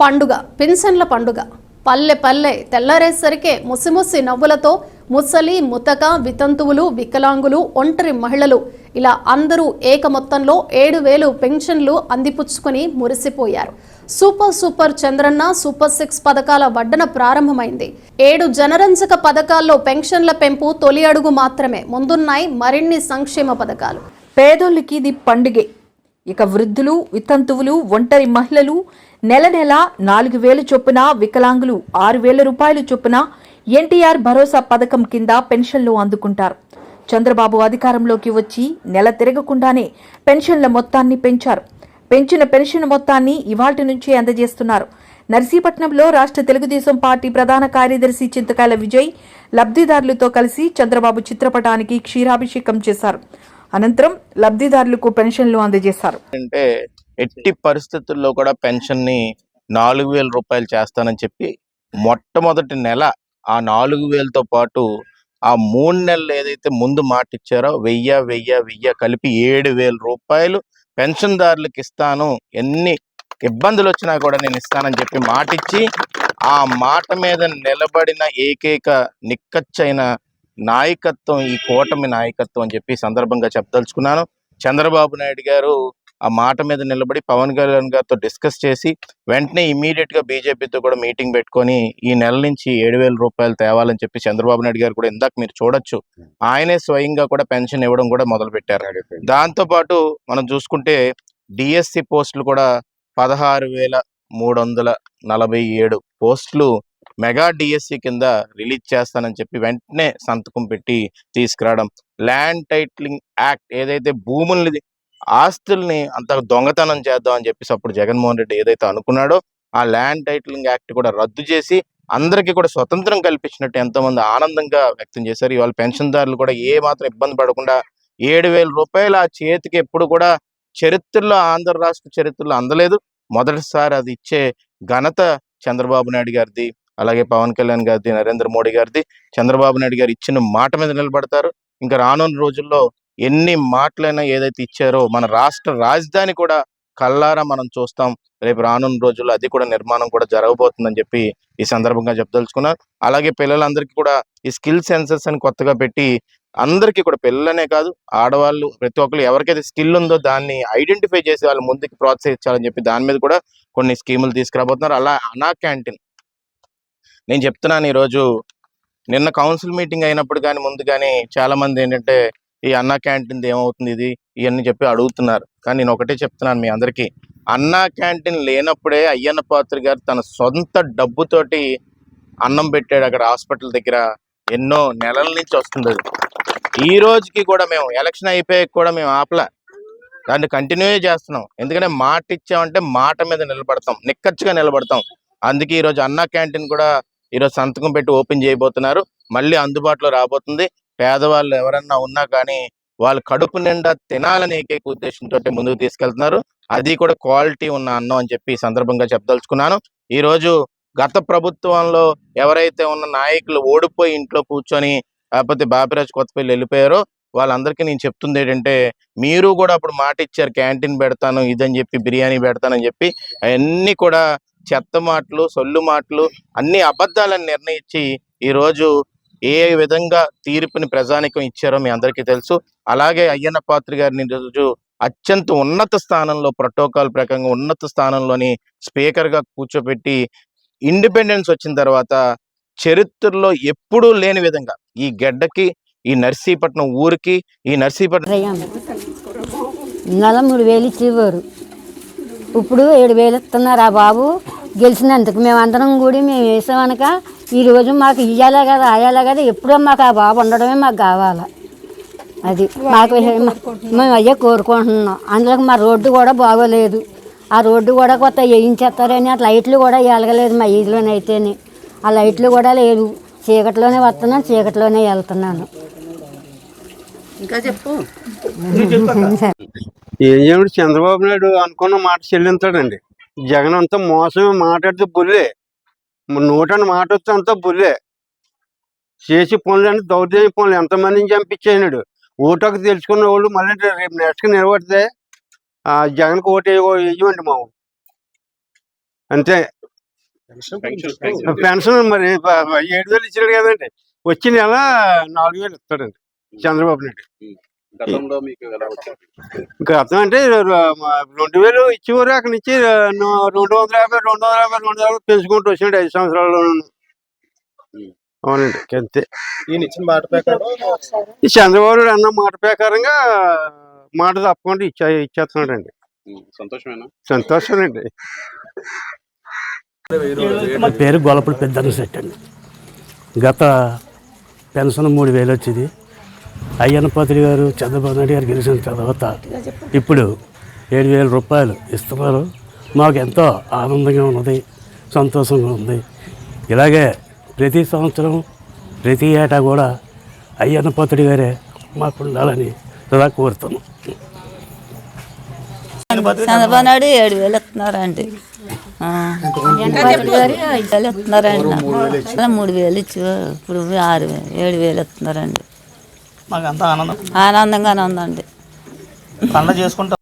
పండుగ పెన్షన్ల పండుగ. పల్లె పల్లె తెల్లారేసరికే ముసిముసి నవ్వులతో ముసలి ముతక వితంతువులు వికలాంగులు ఒంటరి మహిళలు ఇలా అందరూ ఏక మొత్తంలో ఏడు వేలు పెన్షన్లు అందిపుచ్చుకొని మురిసిపోయారు. Super super Chandranna super six పథకాల వడ్డన ప్రారంభమైంది. ఏడు జనరంజక పథకాల్లో పెన్షన్ల పెంపు తొలి అడుగు మాత్రమే. ముందున్నాయి మరిన్ని సంక్షేమ పథకాలు. పేదోళ్ళకి ఇది పండుగే. ఇక వృద్ధులు వితంతువులు ఒంటరి మహిళలు నెల నెల నాలుగు వేలు చొప్పున వికలాంగులు ఆరు వేల రూపాయలు చొప్పున ఎన్టీఆర్ భరోసా పథకం కింద పెన్షన్లు అందుకుంటారు. చంద్రబాబు అధికారంలోకి వచ్చి నెల తిరగకుండానే పెన్షన్ల మొత్తాన్ని పెంచారు. పెంచిన పెన్షన్ మొత్తాన్ని ఇవాటి నుంచే అందజేస్తున్నారు. నర్సీపట్నంలో రాష్ట్ర తెలుగుదేశం పార్టీ ప్రధాన కార్యదర్శి చింతకాయల విజయ్ లబ్ధిదారులతో కలిసి చంద్రబాబు చిత్రపటానికి క్షీరాభిషేకం చేశారు. అనంతరం లబ్ధిదారులకు పెన్షన్లు అందజేశారు. అంటే ఎట్టి పరిస్థితుల్లో కూడా పెన్షన్ని నాలుగు వేల రూపాయలు చేస్తానని చెప్పి మొట్టమొదటి నెల ఆ నాలుగు వేలతో పాటు ఆ మూడు నెలలు ఏదైతే ముందు మాట ఇచ్చారో వెయ్య వెయ్య వెయ్య కలిపి ఏడు వేల రూపాయలు పెన్షన్దారులకు ఇస్తాను. ఎన్ని ఇబ్బందులు వచ్చినా కూడా నేను ఇస్తానని చెప్పి మాట ఇచ్చి ఆ మాట మీద నిలబడిన ఏకైక నిక్కచ్చైన నాయకత్వం ఈ కూటమి నాయకత్వం అని చెప్పి సందర్భంగా చెప్పదలుచుకున్నాను. చంద్రబాబు నాయుడు గారు ఆ మాట మీద నిలబడి పవన్ కళ్యాణ్ గారితో డిస్కస్ చేసి వెంటనే ఇమీడియట్గా బీజేపీతో కూడా మీటింగ్ పెట్టుకొని ఈ నెల నుంచి ఏడు వేల రూపాయలు తేవాలని చెప్పి చంద్రబాబు నాయుడు గారు కూడా ఇందాక మీరు చూడొచ్చు. ఆయనే స్వయంగా కూడా పెన్షన్ ఇవ్వడం కూడా మొదలు పెట్టారు దాంతో పాటు మనం చూసుకుంటే డిఎస్సి పోస్టులు కూడా పదహారు వేల మూడు వందల నలభై ఏడు పోస్టులు మెగా డిఎస్సి కింద రిలీజ్ చేస్తానని చెప్పి వెంటనే సంతకం పెట్టి తీసుకురావడం. ల్యాండ్ టైట్లింగ్ యాక్ట్ ఏదైతే భూముల్ని ఆస్తుల్ని అంత దొంగతనం చేద్దాం అని చెప్పేసి అప్పుడు జగన్మోహన్ రెడ్డి ఏదైతే అనుకున్నాడో ఆ ల్యాండ్ టైటిలింగ్ యాక్ట్ కూడా రద్దు చేసి అందరికీ కూడా స్వతంత్రం కల్పించినట్టు ఎంతోమంది ఆనందంగా వ్యక్తం చేశారు. ఇవాళ పెన్షన్దారులు కూడా ఏ మాత్రం ఇబ్బంది పడకుండా ఏడు వేల రూపాయలు ఆ చేతికి ఎప్పుడు కూడా చరిత్రలో ఆంధ్ర రాష్ట్ర చరిత్రలో అందలేదు. మొదటిసారి అది ఇచ్చే ఘనత చంద్రబాబు నాయుడు గారిది. అలాగే పవన్ కళ్యాణ్ గారిది నరేంద్ర మోడీ గారిది చంద్రబాబు నాయుడు గారు ఇచ్చిన మాట మీద నిలబడతారు. ఇంకా రానున్న రోజుల్లో ఎన్ని మాటలైనా ఏదైతే ఇచ్చారో మన రాష్ట్ర రాజధాని కూడా కల్లారా మనం చూస్తాం. రేపు రానున్న రోజుల్లో అది కూడా నిర్మాణం కూడా జరగబోతుందని చెప్పి ఈ సందర్భంగా చెప్పదలుచుకున్నారు. అలాగే పిల్లలందరికీ కూడా ఈ స్కిల్ సెన్సెస్ అని కొత్తగా పెట్టి అందరికీ కూడా పిల్లలనే కాదు ఆడవాళ్ళు ప్రతి ఒక్కరు ఎవరికైతే స్కిల్ ఉందో దాన్ని ఐడెంటిఫై చేసి వాళ్ళు ముందుకు ప్రోత్సహించాలని చెప్పి దాని మీద కూడా కొన్ని స్కీములు తీసుకురాబోతున్నారు. అలా అనా క్యాంటీన్ నేను చెప్తున్నాను ఈరోజు. నిన్న కౌన్సిల్ మీటింగ్ అయినప్పుడు కానీ ముందు కానీ చాలా మంది ఏంటంటే ఈ అన్నా క్యాంటీన్ ఏమవుతుంది ఇది ఇవన్నీ చెప్పి అడుగుతున్నారు. కానీ నేను ఒకటే చెప్తున్నాను మీ అందరికీ. అన్నా క్యాంటీన్ లేనప్పుడే అయ్యన్న పాత్రి గారు తన సొంత డబ్బుతోటి అన్నం పెట్టాడు అక్కడ హాస్పిటల్ దగ్గర. ఎన్నో నెలల నుంచి వస్తుంది అది. ఈ రోజుకి కూడా మేము ఎలక్షన్ అయిపోయాక కూడా మేము ఆపలే. దాన్ని కంటిన్యూ చేస్తున్నాం. ఎందుకంటే మాట ఇచ్చామంటే మాట మీద నిలబడతాం. నిక్కచ్చిగా నిలబడతాం. అందుకే ఈరోజు అన్నా క్యాంటీన్ కూడా ఈరోజు సంతకం పెట్టి ఓపెన్ చేయబోతున్నారు. మళ్ళీ అందుబాటులో రాబోతుంది. పేదవాళ్ళు ఎవరన్నా ఉన్నా కానీ వాళ్ళు కడుపు నిండా తినాలని ఏకైక ఉద్దేశంతో ముందుకు తీసుకెళ్తున్నారు. అది కూడా క్వాలిటీ ఉన్న అన్నం అని చెప్పి సందర్భంగా చెప్పదలుచుకున్నాను. ఈ రోజు గత ప్రభుత్వంలో ఎవరైతే ఉన్న నాయకులు ఓడిపోయి ఇంట్లో కూర్చొని లేకపోతే బాపిరాజు కొత్తపల్లి వెళ్ళిపోయారో వాళ్ళందరికీ నేను చెప్తుంది ఏంటంటే మీరు కూడా అప్పుడు మాట ఇచ్చారు క్యాంటీన్ పెడతాను ఇదని చెప్పి బిర్యానీ పెడతానని చెప్పి అవన్నీ కూడా చెత్త మాటలు సొల్లు మాటలు అన్ని అబద్ధాలను నిర్ణయించి ఈ రోజు ఏ విధంగా తీర్పుని ప్రజానికం ఇచ్చారో మీ అందరికీ తెలుసు. అలాగే అయ్యన్న పాత్రి గారిని రోజు అత్యంత ఉన్నత స్థానంలో ప్రోటోకాల్ ప్రకారంగా ఉన్నత స్థానంలోని స్పీకర్గా కూర్చోబెట్టి ఇండిపెండెన్స్ వచ్చిన తర్వాత చరిత్రలో ఎప్పుడూ లేని విధంగా ఈ గడ్డకి ఈ నర్సీపట్నం ఊరికి ఈ నర్సీపట్నం నలమూడు వేలు ఇచ్చేవారు. ఇప్పుడు ఏడు వేలు ఇస్తున్నారు ఆ బాబు? గెలిచినందుకు మేము అందరం కూడి మేము వేసామనక ఈరోజు మాకు ఇయ్యాలే కదా ఆయాలే కదా ఎప్పుడో మాకు ఆ బాబు ఉండడమే మాకు కావాలి. అది మాకు మేము అయ్యే కోరుకుంటున్నాం. అందులోకి మా రోడ్డు కూడా బాగోలేదు. ఆ రోడ్డు కూడా కొత్త వేయించేస్తారని ఆ లైట్లు కూడా వెలగలేదు మా ఈదిలోనైతేనే ఆ లైట్లు కూడా లేదు చీకట్లోనే వస్తున్నాను చీకట్లోనే వెళ్తున్నాను. ఏం చేయడు చంద్రబాబు నాయుడు అనుకున్న మాట చెల్లించాడండి. జగన్ అంతా మోసమే మాట్లాడితే బుల్లే. నోటని మాట వస్తే అంతా బుల్లే. చేసి పనులు అంటే దౌర్జన్య పనులు. ఎంతమందిని చంపించేసినాడు? ఓటకు తెలుసుకున్న వాళ్ళు మళ్ళీ రేపు నెక్స్ట్ నిలబడితే ఆ జగన్కి ఓటు వేయ- వేయమండి మాము అంతే. పెన్షన్ మరి ఏడు వేలు ఇచ్చాడు కదండి. వచ్చి నెల నాలుగు వేలు ఇస్తాడండి చంద్రబాబు నాయుడు. గతంలో మీకు ఎలా వచ్చింది? గతం అంటే రెండు వేలు ఇచ్చేవారు అక్కడి నుంచి రెండు వందల యాభై రెండు వందల యాభై రెండు వందల యాభై పెంచుకుంటూ వచ్చాడు ఐదు సంవత్సరాలు. అవునండి అంతే ఈయన ఇచ్చిన మాట ప్రకారం? ఈ చంద్రబాబు అన్న మాట ప్రకారంగా మాట తప్పకుండా ఇచ్చే ఇచ్చేస్తున్నాడండి. ఉమ్, సంతోషమేనా? సంతోషమేనండి. నా పేరు గొల్లపూడి పెద్దన్న సెట్ అండి. గత పెన్షన్ మూడు వేలు వచ్చింది. అయ్యన్నపాత్రి గారు చంద్రబాబు నాయుడు గారు గెలిచిన తర్వాత ఇప్పుడు ఏడు వేల రూపాయలు ఇస్తున్నారు. మాకు ఎంతో ఆనందంగా ఉన్నది సంతోషంగా ఉంది. ఇలాగే ప్రతి సంవత్సరం ప్రతి ఏటా కూడా అయ్యన్నపాత్రుడి గారే మాకు ఉండాలని ఇలా కోరుతున్నాం. చంద్రబాబు నాయుడు ఏడు వేలు ఇస్తున్నారండి. ఇస్తున్నారండి. మూడు వేలు ఇచ్చి ఇప్పుడు ఆరు వేలు ఏడు వేలు ఇస్తున్నారండి. మాకు అంతా ఆనందం. ఆనందంగానే ఉందండి. పండుగ చేసుకుంటాం.